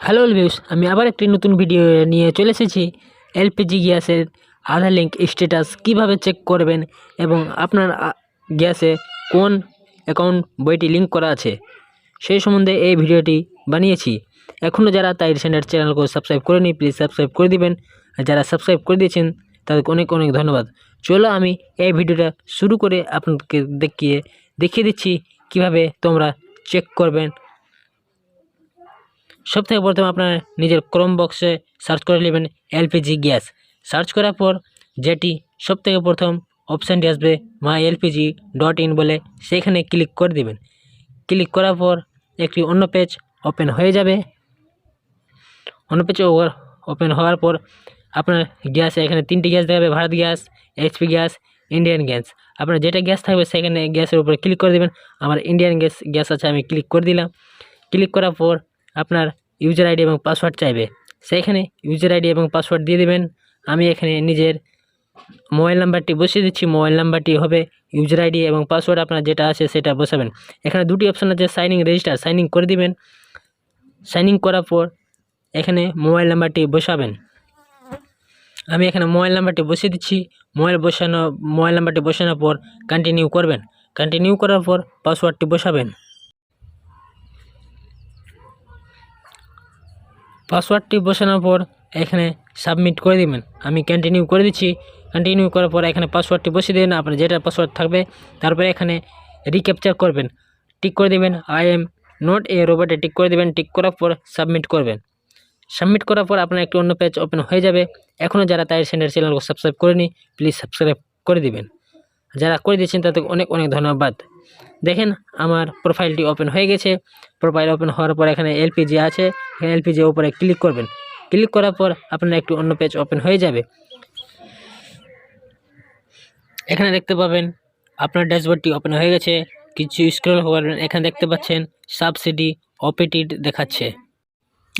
Hello views আমি আবার একটি নতুন ভিডিও নিয়ে চলে এসেছি। এলপিজি গ্যাসের আধার লিঙ্ক স্ট্যাটাস কীভাবে চেক করবেন এবং আপনার গ্যাসে কোন অ্যাকাউন্ট বইটি লিঙ্ক করা আছে, সেই সম্বন্ধে এই ভিডিওটি বানিয়েছি। এখনও যারা তাই সেন্টার চ্যানেলকে সাবস্ক্রাইব করেনি প্লিজ সাবস্ক্রাইব করে দিবেন। আর যারা সাবস্ক্রাইব করে দিয়েছেন, তাদেরকে অনেক অনেক ধন্যবাদ। চলো আমি এই ভিডিওটা শুরু করে আপনাদেরকে দেখিয়ে দেখিয়ে দিচ্ছি কীভাবে তোমরা চেক করবেন সব থেকে প্রথমে আপনার নিজের ক্রোম বক্সে সার্চ করে নেবেন এলপিজি গ্যাস সার্চ করার পর যেটি সব থেকে প্রথম অপশানটি আসবে মাই এলপিজি ডট ইন বলে সেখানে ক্লিক করে দেবেন। ক্লিক করার পর একটি অন্য পেজ ওপেন হয়ে যাবে। অন্য পেজ ওপেন হওয়ার পর আপনার গ্যাস এখানে তিনটি গ্যাস দেখাবে, Bharat gas HP gas Indian gas আপনার যেটা গ্যাস থাকবে সেখানে গ্যাসের উপরে ক্লিক করে দেবেন। আমার ইন্ডিয়ান গ্যাস গ্যাস আছে, আমি ক্লিক করে দিলাম। ক্লিক করার পর আপনার ইউজার আইডি এবং পাসওয়ার্ড চাইবে। সেইখানে ইউজার আইডি এবং পাসওয়ার্ড দিয়ে দেবেন। আমি এখানে নিজের মোবাইল নাম্বারটি বসিয়ে দিচ্ছি। মোবাইল নাম্বারটি হবে ইউজার আইডি এবং পাসওয়ার্ড। আপনার যেটা আছে সেটা বসাবেন। এখানে দুটি অপশান আছে, সাইনিং রেজিস্টার, সাইনিং করে দিবেন। সাইনিং করার পর এখানে মোবাইল নাম্বারটি বসাবেন। আমি এখানে মোবাইল নাম্বারটি বসিয়ে দিচ্ছি। মোবাইল বসানো, মোবাইল নাম্বারটি বসানোর পর কন্টিনিউ করবেন। কন্টিনিউ করার পর পাসওয়ার্ডটি বসাবেন। পাসওয়ার্ডটি বসানোর পর এখানে সাবমিট করে দিবেন। আমি কন্টিনিউ করে দিচ্ছি। কন্টিনিউ করার পর এখানে পাসওয়ার্ডটি বসিয়ে দেবেন। আপনার যেটা পাসওয়ার্ড থাকবে, তারপরে এখানে রিক্যাপচার করবেন। টিক করে দিবেন আই এম নট এ রোবটে টিক করে দিবেন। টিক করার পর সাবমিট করবেন। সাবমিট করার পর আপনার একটি অন্য পেজ ওপেন হয়ে যাবে। এখনও যারা তাই সেন্টার চ্যানেলকে সাবস্ক্রাইব করেনি প্লিজ সাবস্ক্রাইব করে দিবেন। যারা করে দিয়েছেন তাদের অনেক অনেক ধন্যবাদ। দেখেন আমার প্রোফাইলটি ওপেন হয়ে গেছে। প্রোফাইল ওপেন হওয়ার পর এখানে এলপিজি আছে। এখানে এলপিজি উপরে ক্লিক করবেন। ক্লিক করার পর আপনার একটু অন্য পেজ ওপেন হয়ে যাবে। এখানে দেখতে পাবেন আপনার ড্যাশবোর্ডটি ওপেন হয়ে গেছে। কিছু স্ক্রল করবেন এখানে দেখতে পাচ্ছেন সাবসিডি অপেটিড দেখাচ্ছে।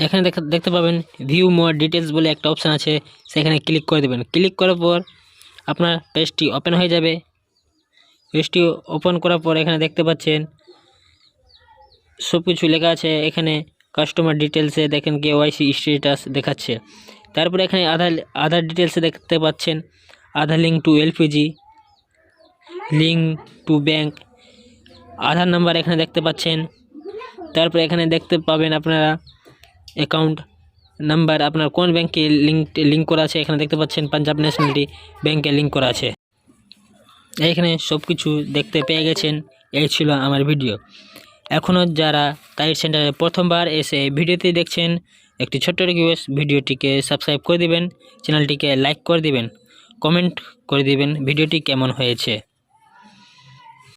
এখানে দেখা- দেখতে পাবেন ভিউ মোর ডিটেলস বলে একটা অপশান আছে। সেখানে ক্লিক করে দেবেন। ক্লিক করার পর আপনার পেজটি ওপেন হয়ে যাবে। পেজটি ওপেন করার পর এখানে দেখতে পাচ্ছেন সব কিছু লেখা আছে। এখানে কাস্টমার ডিটেলসে দেখেন কে ওয়াইসি স্ট্যাটাস দেখাচ্ছে। তারপরে এখানে আধার আধার ডিটেলসে দেখতে পাচ্ছেন Aadhaar link to LPG link to bank Aadhaar number এখানে দেখতে পাচ্ছেন। তারপরে এখানে দেখতে পাবেন আপনারা অ্যাকাউন্ট নাম্বার আপনার কোন ব্যাংকে লিঙ্ক লিঙ্ক করা আছে এখানে দেখতে পাচ্ছেন। পাঞ্জাব ন্যাশনালিটি ব্যাংকে লিঙ্ক করা আছে। এইখানে সব কিছু দেখতে পেয়ে গেছেন, এই ছিল আমার ভিডিও। এখনও যারা তাইট সেন্টারে প্রথমবার এসে ভিডিওটি দেখছেন, একটি ছোট্ট রিকোয়েস্ট ভিডিওটিকে সাবস্ক্রাইব করে দিবেন চ্যানেলটিকে লাইক করে দিবেন কমেন্ট করে দিবেন ভিডিওটি কেমন হয়েছে।